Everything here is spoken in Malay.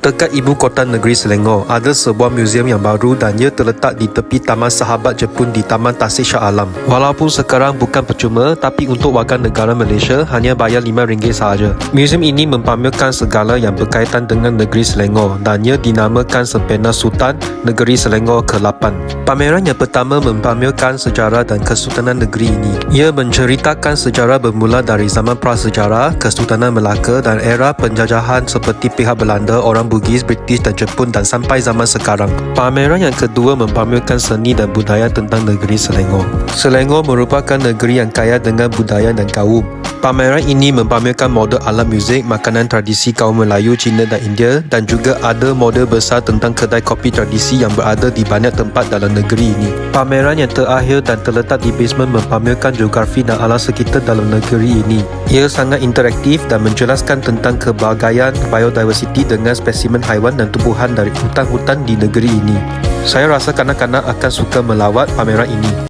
Dekat ibu kota negeri Selangor, ada sebuah muzium yang baru dan ia terletak di tepi Taman Sahabat Jepun di Taman Tasik Shah Alam. Walaupun sekarang bukan percuma, tapi untuk warga negara Malaysia hanya bayar RM5 sahaja. Muzium ini mempamerkan segala yang berkaitan dengan negeri Selangor dan ia dinamakan Sempena Sultan Negeri Selangor ke-8. Pameran yang pertama mempamerkan sejarah dan kesultanan negeri ini. Ia menceritakan sejarah bermula dari zaman prasejarah, Kesultanan Melaka dan era penjajahan seperti pihak Belanda, orang Bugis, British dan Jepun dan sampai zaman sekarang. Pameran yang kedua mempamerkan seni dan budaya tentang negeri Selangor. Selangor merupakan negeri yang kaya dengan budaya dan kaum. Pameran ini mempamerkan model alat muzik, makanan tradisi kaum Melayu, Cina dan India dan juga ada model besar tentang kedai kopi tradisi yang berada di banyak tempat dalam negeri ini. Pameran yang terakhir dan terletak di basement mempamerkan geografi dan alam sekitar dalam negeri ini. Ia sangat interaktif dan menjelaskan tentang kebergayaan biodiversiti dengan spesimen haiwan dan tumbuhan dari hutan-hutan di negeri ini. Saya rasa kanak-kanak akan suka melawat pameran ini.